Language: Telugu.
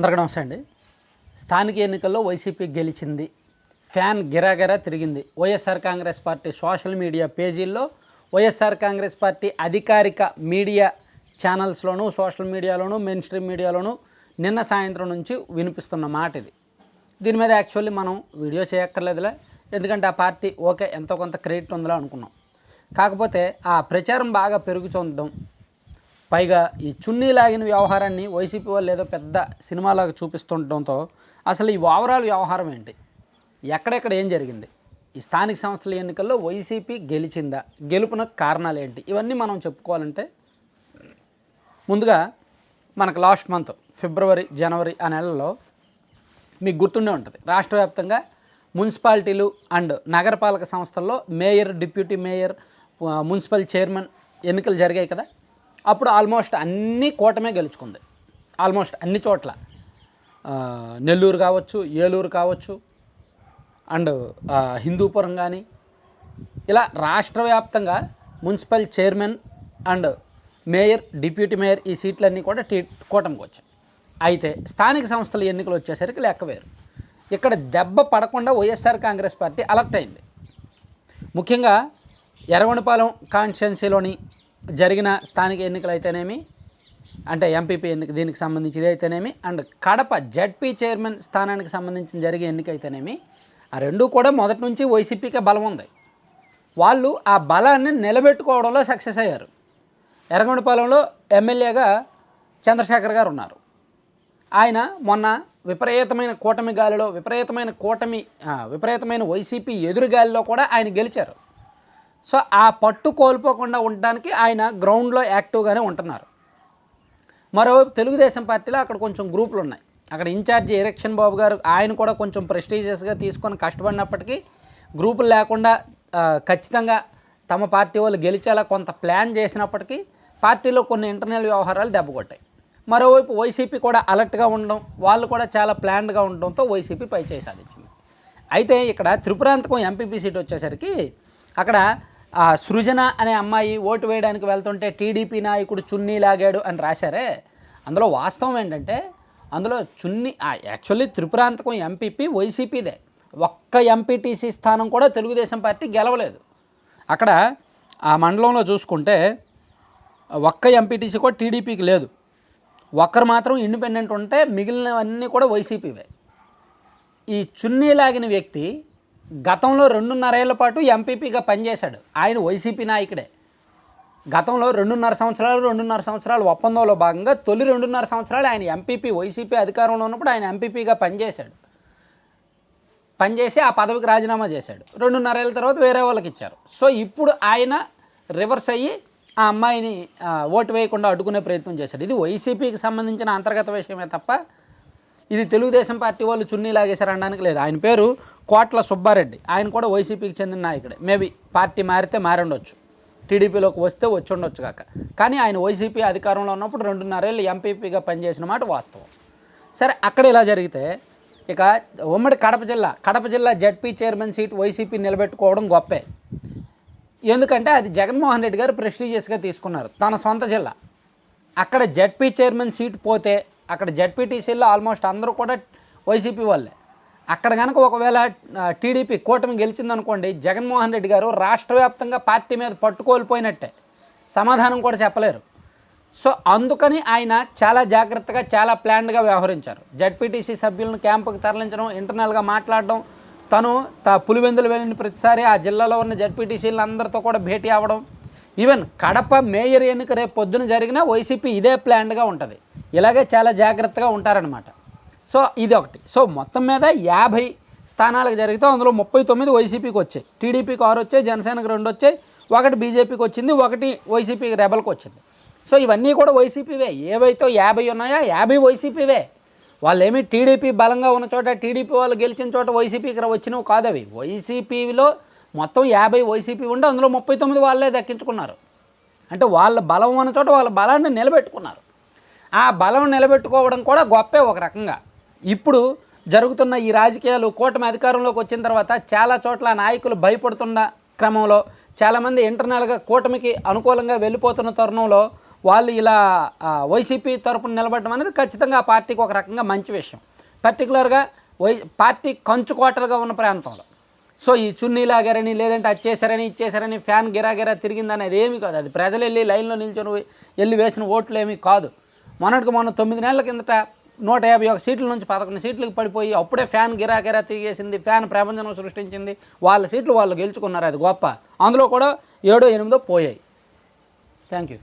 అందరికీ నమస్తే అండి. స్థానిక ఎన్నికల్లో వైసీపీ గెలిచింది. ఫ్యాన్ గిరాగిరా తిరిగింది. YSR Congress party social media పేజీల్లో YSR Congress party అధికారిక మీడియా ఛానల్స్లోనూ సోషల్ మీడియాలోనూ మెయిన్ స్ట్రీమ్ మీడియాలోనూ నిన్న సాయంత్రం నుంచి వినిపిస్తున్న మాట ఇది. దీని మీద యాక్చువల్లీ మనం వీడియో చేయక్కర్లేదులే. ఎందుకంటే ఆ పార్టీ ఓకే ఎంతో కొంత క్రెడిట్ ఉందిలా అనుకున్నాం. కాకపోతే ఆ ప్రచారం బాగా పెరుగుతుండడం పైగా ఈ చున్నీ లాగిన వ్యవహారాన్ని వైసీపీ వాళ్ళు ఏదో పెద్ద సినిమాలాగా చూపిస్తుండటంతో అసలు ఈ ఓవరాల్ వ్యవహారం ఏంటి? ఎక్కడెక్కడ ఏం జరిగింది? ఈ స్థానిక సంస్థల ఎన్నికల్లో వైసీపీ గెలిచిందా? గెలుపున కారణాలు ఏంటి? ఇవన్నీ మనం చెప్పుకోవాలంటే ముందుగా మనకు లాస్ట్ మంత్ ఫిబ్రవరి జనవరి ఆ నెలలో మీకు గుర్తుండే ఉంటుంది. రాష్ట్ర వ్యాప్తంగా మున్సిపాలిటీలు అండ్ నగరపాలక సంస్థల్లో mayor deputy mayor municipal chairman ఎన్నికలు జరిగాయి కదా? అప్పుడు ఆల్మోస్ట్ అన్ని కూటమే గెలుచుకుంది. ఆల్మోస్ట్ అన్ని చోట్ల. నెల్లూరు కావచ్చు ఏలూరు కావచ్చు అండ్ హిందూపురం కానీ ఇలా రాష్ట్ర వ్యాప్తంగా municipal chairman and mayor deputy mayor ఈ సీట్లన్నీ కూడా టీ కూటమికి వచ్చాయి. అయితే స్థానిక సంస్థల ఎన్నికలు వచ్చేసరికి లెక్క వేరు. ఇక్కడ దెబ్బ పడకుండా వైఎస్ఆర్ కాంగ్రెస్ పార్టీ అలర్ట్ అయింది. ముఖ్యంగా ఎర్రగొండపాలెం కాన్స్టిట్యున్సీలోని జరిగిన స్థానిక ఎన్నికలు అయితేనేమి అంటే ఎంపీపీ ఎన్నిక దీనికి సంబంధించి అయితేనేమి అండ్ కడప జడ్పీ చైర్మన్ స్థానానికి సంబంధించిన జరిగే ఎన్నిక అయితేనేమి ఆ రెండు కూడా మొదటి నుంచి వైసీపీకే బలం ఉంది. వాళ్ళు ఆ బలాన్ని నిలబెట్టుకోవడంలో సక్సెస్ అయ్యారు. ఎర్రగొండపాలెంలో ఎమ్మెల్యేగా చంద్రశేఖర్ గారు ఉన్నారు. ఆయన మొన్న విపరీతమైన కూటమి గాలిలో విపరీతమైన కూటమి విపరీతమైన వైసీపీ ఎదురుగాలిలో కూడా ఆయన గెలిచారు. సో ఆ పట్టు కోల్పోకుండా ఉండడానికి ఆయన గ్రౌండ్లో యాక్టివ్గానే ఉంటున్నారు. మరోవైపు తెలుగుదేశం పార్టీలో అక్కడ కొంచెం గ్రూపులు ఉన్నాయి. అక్కడ ఇన్ఛార్జి ఎరక్షన్ బాబు గారు ఆయన కూడా కొంచెం ప్రెస్టీజియస్గా తీసుకొని కష్టపడినప్పటికీ గ్రూపులు లేకుండా ఖచ్చితంగా తమ పార్టీ వాళ్ళు గెలిచేలా కొంత ప్లాన్ చేసినప్పటికీ పార్టీలో కొన్ని ఇంటర్నల్ వ్యవహారాలు దెబ్బకొట్టాయి. మరోవైపు వైసీపీ కూడా అలర్ట్గా ఉండడం వాళ్ళు కూడా చాలా ప్లాన్డ్గా ఉండడంతో వైసీపీ పైచేయి సాధించింది. అయితే ఇక్కడ త్రిపురాంతకం ఎంపీపీ సీట్ వచ్చేసరికి అక్కడ ఆ సృజన అనే అమ్మాయి ఓటు వేయడానికి వెళ్తుంటే టీడీపీ నాయకుడు చున్నీ లాగాడు అని రాశారే. అందులో వాస్తవం ఏంటంటే అందులో చున్నీ యాక్చువల్లీ త్రిపురాంతకం ఎంపీపీ వైసీపీదే. ఒక్క ఎంపీటీసీ స్థానం కూడా తెలుగుదేశం పార్టీ గెలవలేదు. అక్కడ ఆ మండలంలో చూసుకుంటే ఒక్క ఎంపీటీసీ కూడా టీడీపీకి లేదు. ఒక్కరు మాత్రం ఇండిపెండెంట్ ఉంటే మిగిలినవన్నీ కూడా వైసీపీవే. ఈ చున్నీ లాగిన వ్యక్తి గతంలో రెండున్నరేళ్ళ పాటు ఎంపీపీగా పనిచేశాడు. ఆయన వైసీపీ నాయకుడే. గతంలో రెండున్నర సంవత్సరాలు రెండున్నర సంవత్సరాలు ఒప్పందంలో భాగంగా తొలి రెండున్నర సంవత్సరాలు ఆయన ఎంపీపీ వైసీపీ అధికారంలో ఉన్నప్పుడు ఆయన ఎంపీపీగా పనిచేశాడు. పనిచేసి ఆ పదవికి రాజీనామా చేశాడు. రెండున్నరేళ్ళ తర్వాత వేరే వాళ్ళకి ఇచ్చారు. సో ఇప్పుడు ఆయన రివర్స్ అయ్యి ఆ అమ్మాయిని ఓటు వేయకుండా అడ్డుకునే ప్రయత్నం చేశాడు. ఇది వైసీపీకి సంబంధించిన అంతర్గత విషయమే తప్ప ఇది తెలుగుదేశం పార్టీ వాళ్ళు చున్నీ లాగేశారు అనడానికి లేదు. ఆయన పేరు కోట్ల సుబ్బారెడ్డి. ఆయన కూడా వైసీపీకి చెందిన నాయకుడే. మేబీ పార్టీ మారితే మారుండొచ్చు. టీడీపీలోకి వస్తే వచ్చి ఉండొచ్చు కాక. కానీ ఆయన వైసీపీ అధికారంలో ఉన్నప్పుడు రెండున్నరేళ్ళు ఎంపీపీగా పనిచేసిన మాట వాస్తవం. సరే అక్కడ ఇలా జరిగితే ఇక ఉమ్మడి కడప జిల్లా కడప జిల్లా జడ్పీ చైర్మన్ సీట్ వైసీపీ నిలబెట్టుకోవడం గొప్పే. ఎందుకంటే అది జగన్మోహన్ రెడ్డి గారు ప్రెస్టీజియస్గా తీసుకున్నారు తన సొంత జిల్లా. అక్కడ జడ్పీ చైర్మన్ సీట్ పోతే అక్కడ జడ్పీటీసీలో ఆల్మోస్ట్ అందరూ కూడా వైసీపీ వాళ్ళే. అక్కడ కనుక ఒకవేళ టీడీపీ కూటమి గెలిచిందనుకోండి జగన్మోహన్ రెడ్డి గారు రాష్ట్ర వ్యాప్తంగా పార్టీ మీద పట్టుకోల్పోయినట్టే. సమాధానం కూడా చెప్పలేరు. సో అందుకని ఆయన చాలా జాగ్రత్తగా చాలా ప్లాన్డ్గా వ్యవహరించారు. జడ్పీటీసీ సభ్యులను క్యాంపుకి తరలించడం ఇంటర్నల్గా మాట్లాడడం తను తా పులివెందులు వెళ్ళిన ప్రతిసారి ఆ జిల్లాలో ఉన్న జడ్పీటీసీలు అందరితో కూడా భేటీ అవ్వడం ఈవెన్ కడప మేయర్ ఎన్నిక రేపు పొద్దున జరిగినా వైసీపీ ఇదే ప్లాన్డ్గా ఉంటుంది. ఇలాగే చాలా జాగ్రత్తగా ఉంటారనమాట సో ఇది ఒకటి. సో మొత్తం మీద యాభై స్థానాలకు జరిగితే అందులో ముప్పై తొమ్మిది వైసీపీకి వచ్చాయి. టీడీపీకి ఆరు వచ్చాయి జనసేనకు రెండు వచ్చాయి ఒకటి బీజేపీకి వచ్చింది ఒకటి వైసీపీకి రెబల్కి వచ్చింది. సో ఇవన్నీ కూడా వైసీపీవే. ఏవైతే యాభై ఉన్నాయో యాభై వైసీపీవే. వాళ్ళు టీడీపీ బలంగా ఉన్న చోట టీడీపీ వాళ్ళు గెలిచిన చోట వైసీపీకి వచ్చినవి కాదు అవి వైసీపీలో మొత్తం యాభై వైసీపీ ఉంటే అందులో ముప్పై తొమ్మిది వాళ్ళే దక్కించుకున్నారు. అంటే వాళ్ళ బలం ఉన్న చోట వాళ్ళ బలాన్ని నిలబెట్టుకున్నారు. ఆ బలం నిలబెట్టుకోవడం కూడా గొప్పే ఒక రకంగా. ఇప్పుడు జరుగుతున్న ఈ రాజకీయాలు కూటమి అధికారంలోకి వచ్చిన తర్వాత చాలా చోట్ల నాయకులు భయపడుతున్న క్రమంలో చాలామంది ఇంటర్నల్గా కూటమికి అనుకూలంగా వెళ్ళిపోతున్న తరుణంలో వాళ్ళు ఇలా వైసీపీ తరపున నిలబడడం అనేది ఖచ్చితంగా ఆ పార్టీకి ఒక రకంగా మంచి విషయం. పర్టికులర్గా వై పార్టీ కంచుకోటలుగా ఉన్న ప్రాంతంలో. సో ఈ చున్నీ లాగారని లేదంటే అది చేశారని ఇది ఫ్యాన్ గిరాగిరా తిరిగింది అనేది ఏమీ కాదు. అది ప్రజలు వెళ్ళి లైన్లో నిల్చొని వెళ్ళి వేసిన ఓట్లు ఏమీ కాదు. మొన్నటికి మొన్న తొమ్మిది నెలల కిందట నూట యాభై ఒక సీట్ల నుంచి పదకొండు సీట్లకు పడిపోయి అప్పుడే ఫ్యాన్ గిరాగిరా తిరిగేసింది ఫ్యాన్ ప్రపంచం సృష్టించింది. వాళ్ళ సీట్లు వాళ్ళు గెలుచుకున్నారు అది గొప్ప. అందులో కూడా ఏడో ఎనిమిదో పోయాయి. Thank you